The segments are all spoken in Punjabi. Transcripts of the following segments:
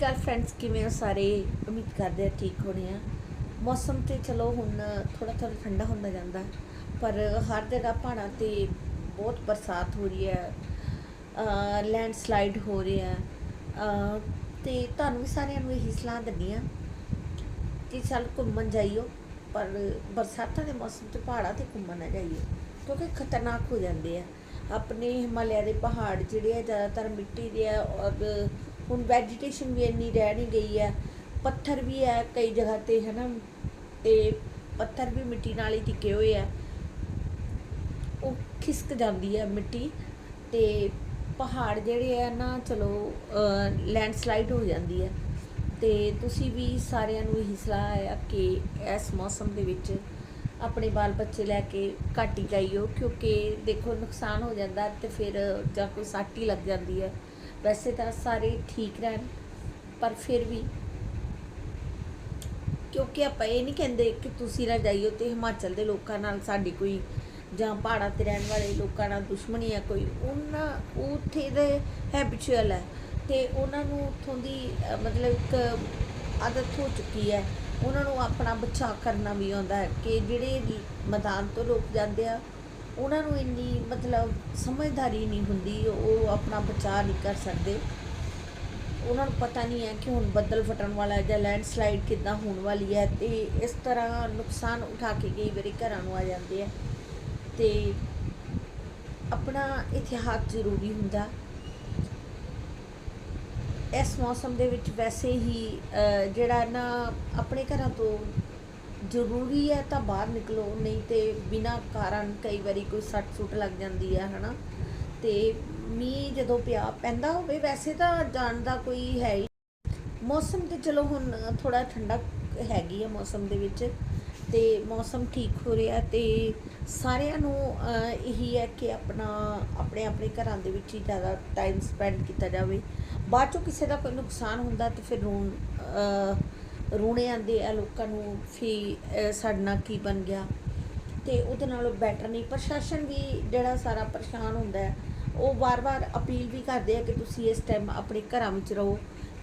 ਕੱਲ ਫਰੈਂਡਸ ਕਿਵੇਂ ਹੋ ਸਾਰੇ? ਉਮੀਦ ਕਰਦੇ ਆ ਠੀਕ ਹੋਣੇ ਆ। ਮੌਸਮ ਤੇ ਚਲੋ ਹੁਣ ਥੋੜਾ ਥੋੜਾ ਠੰਡਾ ਹੁੰਦਾ ਜਾਂਦਾ ਪਰ ਹਰ ਜਗ੍ਹਾ ਪਹਾੜਾਂ ਤੇ ਬਹੁਤ ਬਰਸਾਤ ਹੋ ਰਹੀ ਹੈ ਲੈਂਡ ਸਲਾਈਡ ਹੋ ਰਿਹਾ ਹੈ ਅਹ, ਤੇ ਤੁਹਾਨੂੰ ਵੀ ਸਾਰਿਆਂ ਨੂੰ ਇਹੀ ਸਲਾਹ ਦਿੰਦੀ ਆ ਕਿ ਚੱਲ ਘੁੰਮਣ ਜਾਈਓ ਪਰ ਬਰਸਾਤਾਂ ਦੇ ਮੌਸਮ 'ਚ ਪਹਾੜਾਂ ਤੇ ਘੁੰਮਣ ਨਾ ਜਾਈਓ ਕਿਉਂਕਿ ਖਤਰਨਾਕ ਹੋ ਜਾਂਦੇ ਆ। ਆਪਣੇ ਹਿਮਾਲਿਆ ਦੇ ਪਹਾੜ ਜਿਹੜੇ ਆ ਜ਼ਿਆਦਾਤਰ ਮਿੱਟੀ ਦੇ ਆ ਔਰ ਹੁਣ ਵੈਜੀਟੇਸ਼ਨ ਵੀ ਇੰਨੀ ਰਹਿ ਨਹੀਂ ਗਈ ਹੈ, ਪੱਥਰ ਵੀ ਹੈ ਕਈ ਜਗ੍ਹਾ ਤੇ ਹੈ ਨਾ ਤੇ ਪੱਥਰ ਵੀ ਮਿੱਟੀ ਨਾਲ ਹੀ ਟਿਕੇ ਹੋਏ ਆ। ਉਹ ਖਿਸਕ ਜਾਂਦੀ ਹੈ ਮਿੱਟੀ ਤੇ ਪਹਾੜ ਜਿਹੜੇ ਆ ਨਾ, ਚਲੋ ਲੈਂਡਸਲਾਈਡ ਹੋ ਜਾਂਦੀ ਹੈ। ਤੇ ਤੁਸੀਂ ਵੀ ਸਾਰਿਆਂ ਨੂੰ ਇਹੀ ਸਲਾਹ ਹੈ ਕਿ ਇਸ ਮੌਸਮ ਦੇ ਵਿੱਚ ਆਪਣੇ ਬਾਲ ਬੱਚੇ ਲੈ ਕੇ ਘੱਟ ਹੀ ਜਾਈਓ, ਕਿਉਂਕਿ ਦੇਖੋ ਨੁਕਸਾਨ ਹੋ ਜਾਂਦਾ ਤੇ ਫਿਰ ਜਾਂ ਕੋਈ ਸੱਟ ਹੀ ਲੱਗ ਜਾਂਦੀ ਹੈ। ਵੈਸੇ ਤਾਂ ਸਾਰੇ ਠੀਕ ਰਹਿਣ, ਪਰ ਫਿਰ ਵੀ ਕਿਉਂਕਿ ਆਪਾਂ ਇਹ ਨਹੀਂ ਕਹਿੰਦੇ ਕਿ ਤੁਸੀਂ ਨਾ ਜਾਈਓ ਤੇ ਹਿਮਾਚਲ ਦੇ ਲੋਕਾਂ ਨਾਲ ਸਾਡੀ ਕੋਈ ਜਾਂ ਪਹਾੜਾਂ ਤੇ ਰਹਿਣ ਵਾਲੇ ਲੋਕਾਂ ਨਾਲ ਦੁਸ਼ਮਣੀ ਹੈ ਕੋਈ, ਉਹਨਾਂ ਉਹ ਉੱਥੇ ਦੇ ਹੈਬਿਚੁਅਲ ਹੈ ਤੇ ਉਹਨਾਂ ਨੂੰ ਉੱਥੋਂ ਦੀ ਮਤਲਬ ਇੱਕ ਆਦਤ ਹੋ ਚੁੱਕੀ ਹੈ ਉਹਨਾਂ ਨੂੰ ਆਪਣਾ ਬਚਾਅ ਕਰਨਾ ਵੀ ਆਉਂਦਾ ਹੈ ਕਿ ਜਿਹੜੇ ਮੈਦਾਨ ਤੋਂ ਲੋਕ ਜਾਂਦੇ ਆ ਉਹਨਾਂ ਨੂੰ ਇੰਨੀ ਮਤਲਬ ਸਮਝਦਾਰੀ ਨਹੀਂ ਹੁੰਦੀ, ਉਹ ਆਪਣਾ ਬਚਾਅ ਨਹੀਂ ਕਰ ਸਕਦੇ। ਉਹਨਾਂ ਨੂੰ ਪਤਾ ਨਹੀਂ ਹੈ ਕਿ ਹੁਣ ਬੱਦਲ ਫਟਣ ਵਾਲਾ ਹੈ ਜਾਂ ਲੈਂਡਸਲਾਈਡ ਕਿੱਦਾਂ ਹੋਣ ਵਾਲੀ ਹੈ ਤੇ ਇਸ ਤਰ੍ਹਾਂ ਨੁਕਸਾਨ ਉਠਾ ਕੇ ਕਈ ਵਾਰੀ ਘਰਾਂ ਨੂੰ ਆ ਜਾਂਦੇ ਆ। ਤੇ ਆਪਣਾ ਇਤਿਹਾਸ ਜ਼ਰੂਰੀ ਹੁੰਦਾ। ਇਸ ਮੌਸਮ ਦੇ ਵਿੱਚ ਵੈਸੇ ਹੀ ਜਿਹੜਾ ਨਾ ਆਪਣੇ ਘਰਾਂ ਤੋਂ ਜ਼ਰੂਰੀ ਹੈ ਤਾਂ ਬਾਹਰ ਨਿਕਲੋ, ਨਹੀਂ ਤੇ ਬਿਨਾਂ ਕਾਰਨ ਕਈ ਵਾਰੀ ਕੋਈ ਸੱਟ ਸੁੱਟ ਲੱਗ ਜਾਂਦੀ ਹੈ, ਹਨਾ? ਤੇ ਮੀਂਹ ਜਦੋਂ ਪਿਆ ਪੈਂਦਾ ਹੋਵੇ, ਵੈਸੇ ਤਾਂ ਜਾਣ ਦਾ ਕੋਈ ਹੈ ਹੀ ਮੌਸਮ ਤੇ ਚਲੋ ਹੁਣ ਥੋੜਾ ਠੰਡਾ ਹੈਗੀ ਹੈ ਮੌਸਮ ਦੇ ਵਿੱਚ ਤੇ ਮੌਸਮ ਠੀਕ ਹੋ ਰਿਹਾ ਤੇ ਸਾਰਿਆਂ ਨੂੰ ਇਹੀ ਹੈ ਕਿ ਆਪਣਾ, ਆਪਣੇ ਆਪਣੇ ਘਰਾਂ ਦੇ ਵਿੱਚ ਹੀ ਜ਼ਿਆਦਾ ਟਾਈਮ ਸਪੈਂਡ ਕੀਤਾ ਜਾਵੇ। ਬਾਅਦ ਚੋਂ ਕਿਸੇ ਦਾ ਕੋਈ ਨੁਕਸਾਨ ਹੁੰਦਾ ਤੇ ਫਿਰ ਰੋਣ ਰੋਣੇ ਆਉਂਦੇ ਆ ਲੋਕਾਂ ਨੂੰ ਫੀ ਸਾਡਾ ਕੀ ਬਣ ਗਿਆ। ਤੇ ਉਹਦੇ ਨਾਲੋਂ ਬੈਟਰ ਨਹੀਂ। ਪ੍ਰਸ਼ਾਸਨ ਵੀ ਜਿਹੜਾ ਸਾਰਾ ਪਰੇਸ਼ਾਨ ਹੁੰਦਾ ਹੈ, ਉਹ ਵਾਰ-ਵਾਰ ਅਪੀਲ ਵੀ ਕਰਦੇ ਆ ਕਿ ਤੁਸੀਂ ਇਸ ਟਾਈਮ ਆਪਣੇ ਘਰਾਂ ਵਿੱਚ ਰਹੋ।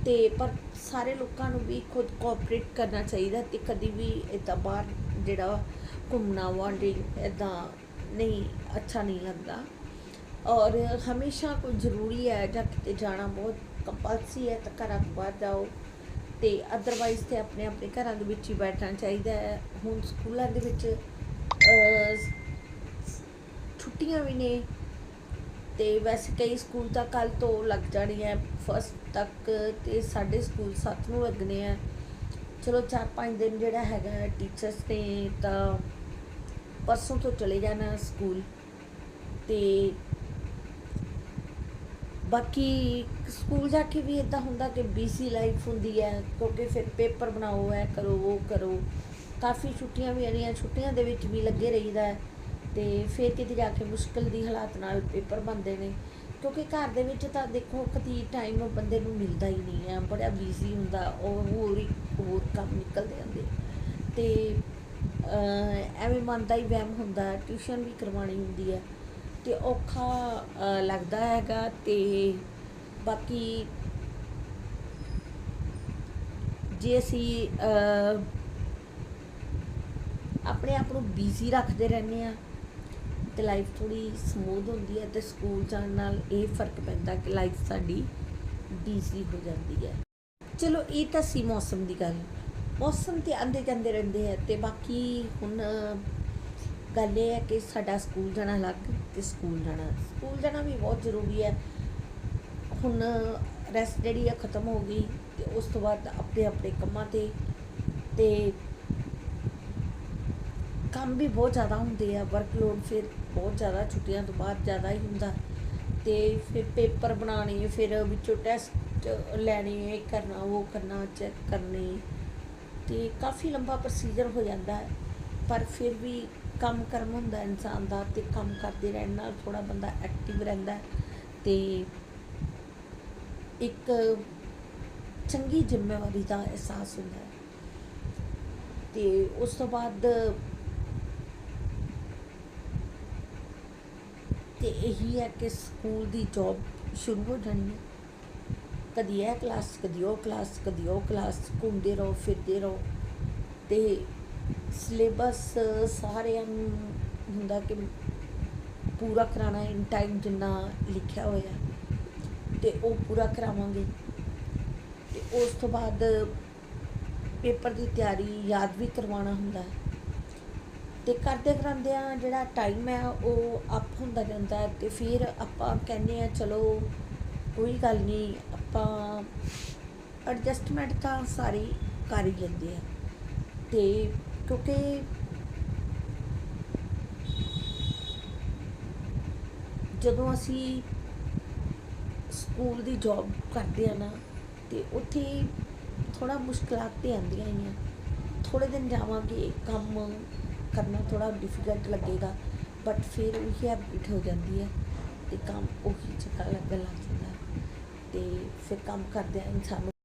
ਤੇ ਪਰ ਸਾਰੇ ਲੋਕਾਂ ਨੂੰ ਵੀ ਖੁਦ ਕੋਆਪਰੇਟ ਕਰਨਾ ਚਾਹੀਦਾ ਤੇ ਕਦੀ ਵੀ ਇਦਾਂ ਬਾਹਰ ਜਿਹੜਾ ਘੁੰਮਣਾ ਵਾਂਡਰਿੰਗ ਇਦਾਂ ਨਹੀਂ, ਅੱਛਾ ਨਹੀਂ ਲੱਗਦਾ। ਔਰ ਹਮੇਸ਼ਾ ਕੋਈ ਜ਼ਰੂਰੀ ਹੈ ਜਾਂ ਕਿਤੇ ਜਾਣਾ ਬਹੁਤ ਕੰਪਲਸਰੀ ਹੈ ਤਾਂ ਘਰਾਂ ਤੋਂ ਬਾਹਰ ਜਾਓ। ਤੇ ਅਦਰਵਾਈਜ਼ ਤੇ ਆਪਣੇ ਆਪਣੇ ਘਰਾਂ ਦੇ ਵਿੱਚ ਹੀ ਬੈਠਣਾ ਚਾਹੀਦਾ ਹੈ। ਹੁਣ ਸਕੂਲਾਂ ਦੇ ਵਿੱਚ ਛੁੱਟੀਆਂ ਵੀ ਨੇ ਤੇ ਵੈਸੇ ਕਈ ਸਕੂਲ ਤਾਂ ਕੱਲ ਤੋਂ ਲੱਗ ਜਾਣੀ ਹੈ ਫਸਟ ਤੱਕ ਤੇ ਸਾਡੇ ਸਕੂਲ ਸੱਤ ਨੂੰ ਲੱਗਣੇ ਆ। ਚਲੋ 4-5 ਦਿਨ ਜਿਹੜਾ ਹੈਗਾ ਟੀਚਰਸ ਨੇ ਤਾਂ ਪਰਸੋਂ ਤੋਂ ਚਲੇ ਜਾਣਾ ਸਕੂਲ ਤੇ ਬਾਕੀ ਸਕੂਲ ਜਾ ਕੇ ਵੀ ਇਦਾਂ ਹੁੰਦਾ ਕਿ ਬੀਸੀ ਲਾਈਫ ਹੁੰਦੀ ਹੈ, ਕਿਉਂਕਿ ਫਿਰ ਪੇਪਰ ਬਣਾਓ, ਐ ਕਰੋ, ਉਹ ਕਰੋ। ਕਾਫੀ ਛੁੱਟੀਆਂ ਵੀ ਆਣੀਆਂ ਛੁੱਟੀਆਂ ਦੇ ਵਿੱਚ ਵੀ ਲੱਗੇ ਰਹੀਦਾ ਹੈ। ਤੇ ਫਿਰ ਕਿਤੇ ਜਾ ਕੇ ਮੁਸ਼ਕਲ ਦੀ ਹਾਲਾਤ ਨਾਲ ਪੇਪਰ ਬਣਦੇ ਨੇ। ਕਿਉਂਕਿ ਘਰ ਦੇ ਵਿੱਚ ਤਾਂ ਦੇਖੋ ਕਦੀ ਟਾਈਮ ਬੰਦੇ ਨੂੰ ਮਿਲਦਾ ਹੀ ਨਹੀਂ ਹੈ। ਬੜਾ ਬਿਜ਼ੀ ਹੁੰਦਾ, ਉਹ ਹੋਰ ਹੀ ਹੋਰ ਕੰਮ ਨਿਕਲਦੇ ਹੁੰਦੇ ਤੇ ਐਵੇਂ ਮਨ ਦਾ ਹੀ ਵਹਿਮ ਹੁੰਦਾ ਟਿਊਸ਼ਨ ਵੀ ਕਰਵਾਉਣੀ ਹੁੰਦੀ ਹੈ। ਤੇ ਔਖਾ ਲੱਗਦਾ ਹੈਗਾ ਤੇ ਬਾਕੀ ਜੇ ਅਸੀਂ ਆਪਣੇ ਆਪ ਨੂੰ ਬਿਜ਼ੀ ਰੱਖਦੇ ਰਹਿੰਦੇ ਆ ਤੇ ਲਾਈਫ ਥੋੜੀ ਸਮੂਥ ਹੁੰਦੀ ਹੈ ਤੇ ਸਕੂਲ ਜਾਣ ਨਾਲ ਇਹ ਫ਼ਰਕ ਪੈਂਦਾ ਕਿ ਲਾਈਫ ਸਾਡੀ ਬਿਜ਼ੀ ਹੋ ਜਾਂਦੀ ਹੈ। ਚਲੋ, ਇਹ ਤਾਂ ਸੀ ਮੌਸਮ ਦੀ ਗੱਲ। ਮੌਸਮ ਤੇ ਆਂਦੇ ਜਾਂਦੇ ਰਹਿੰਦੇ ਆ ਤੇ ਬਾਕੀ ਹੁਣ ਗੱਲ ਇਹ ਹੈ ਕਿ ਸਾਡਾ ਸਕੂਲ ਜਾਣਾ ਅਲੱਗ ਤੇ ਸਕੂਲ ਜਾਣਾ। ਸਕੂਲ ਜਾਣਾ ਵੀ ਬਹੁਤ ਜ਼ਰੂਰੀ ਹੈ। ਹੁਣ ਰੈਸਟ ਜਿਹੜੀ ਆ ਖਤਮ ਹੋ ਗਈ ਤੇ ਉਸ ਤੋਂ ਬਾਅਦ ਆਪਣੇ ਆਪਣੇ ਕੰਮਾਂ ਤੇ ਤੇ ਕੰਮ ਵੀ ਬਹੁਤ ਜ਼ਿਆਦਾ ਹੁੰਦੇ ਆ ਵਰਕਲੋਡ ਫਿਰ ਬਹੁਤ ਜ਼ਿਆਦਾ ਛੁੱਟੀਆਂ ਤੋਂ ਬਾਅਦ ਜ਼ਿਆਦਾ ਹੀ ਹੁੰਦਾ। ਤੇ ਫਿਰ ਪੇਪਰ ਬਣਾਉਣੇ, ਫਿਰ ਵਿੱਚੋਂ ਟੈਸਟ ਲੈਣੇ, ਇਹ ਕਰਨਾ, ਉਹ ਕਰਨਾ ਚੈੱਕ ਕਰਨੇ। ਤੇ ਕਾਫੀ ਲੰਬਾ ਪ੍ਰੋਸੀਜਰ ਹੋ ਜਾਂਦਾ ਹੈ। ਪਰ ਫਿਰ ਵੀ ਕੰਮ ਕਰਮ ਹੁੰਦਾ ਇਨਸਾਨ ਦਾ ਤੇ ਕੰਮ ਕਰਦੇ ਰਹਿਣ ਨਾਲ ਥੋੜਾ ਬੰਦਾ ਐਕਟਿਵ ਰਹਿੰਦਾ ਹੈ ਤੇ ਇੱਕ ਚੰਗੀ ਜ਼ਿੰਮੇਵਾਰੀ ਦਾ ਅਹਿਸਾਸ ਹੁੰਦਾ ਹੈ। ਤੇ ਉਸ ਤੋਂ ਬਾਅਦ ਤੇ ਇਹੀ ਹੈ ਕਿ ਸਕੂਲ ਦੀ ਜੌਬ ਸ਼ੁਰੂ ਹੋ ਜਾਣੀ ਹੈ। ਕਦੀ ਇਹ ਕਲਾਸ ਕਦੀ ਉਹ ਕਲਾਸ ਕਦੀ ਉਹ ਕਲਾਸ ਘੁੰਮਦੇ ਰਹੋ, ਫਿਰਦੇ ਰਹੋ ਤੇ ਸਿਲੇਬਸ ਸਾਰਿਆਂ ਨੂੰ ਹੁੰਦਾ ਕਿ ਪੂਰਾ ਕਰਾਉਣਾ ਇਨ ਟਾਈਮ ਜਿੰਨਾ ਲਿਖਿਆ ਹੋਇਆ। ਤੇ ਉਹ ਪੂਰਾ ਕਰਾਵਾਂਗੇ। ਤੇ ਉਸ ਤੋਂ ਬਾਅਦ ਪੇਪਰ ਦੀ ਤਿਆਰੀ ਯਾਦ ਵੀ ਕਰਵਾਉਣਾ ਹੁੰਦਾ। ਹੈ ਤੇ ਕਰਦੇ ਕਰਾਉਂਦਿਆਂ ਜਿਹੜਾ ਟਾਈਮ ਹੈ, ਉਹ ਅਪ ਹੁੰਦਾ ਜਾਂਦਾ ਹੈ। ਤੇ ਫਿਰ ਆਪਾਂ ਕਹਿੰਦੇ ਆ ਚਲੋ ਕੋਈ ਗੱਲ ਨਹੀਂ, ਆਪਾਂ ਐਡਜਸਟਮੈਂਟ ਤਾਂ ਸਾਰੀ ਕਰ ਹੀ ਲੈਂਦੇ ਆ ਤੇ ਕਿਉਂਕਿ ਜਦੋਂ ਅਸੀਂ ਸਕੂਲ ਦੀ ਜੌਬ ਕਰਦੇ ਆ ਨਾ, ਤੇ ਉੱਥੇ ਥੋੜਾ ਮੁਸ਼ਕਲਾਂ ਤੇ ਆਉਂਦੀਆਂ ਹੀ ਆ ਥੋੜੇ ਦਿਨ ਜਾਵਾਂਗੇ, ਕੰਮ ਕਰਨਾ ਥੋੜਾ ਡਿਫਿਕਲਟ ਲੱਗੇਗਾ ਬਟ ਫਿਰ ਉਹੀ ਹੈਬਿਟ ਹੋ ਜਾਂਦੀ ਹੈ ਤੇ ਕੰਮ ਉਹੀ ਚੰਗਾ ਲੱਗਣ ਲੱਗ ਜਾਂਦਾ। ਹੈ ਤੇ ਫਿਰ ਕੰਮ ਕਰਦਿਆਂ ਇਨਸਾਨ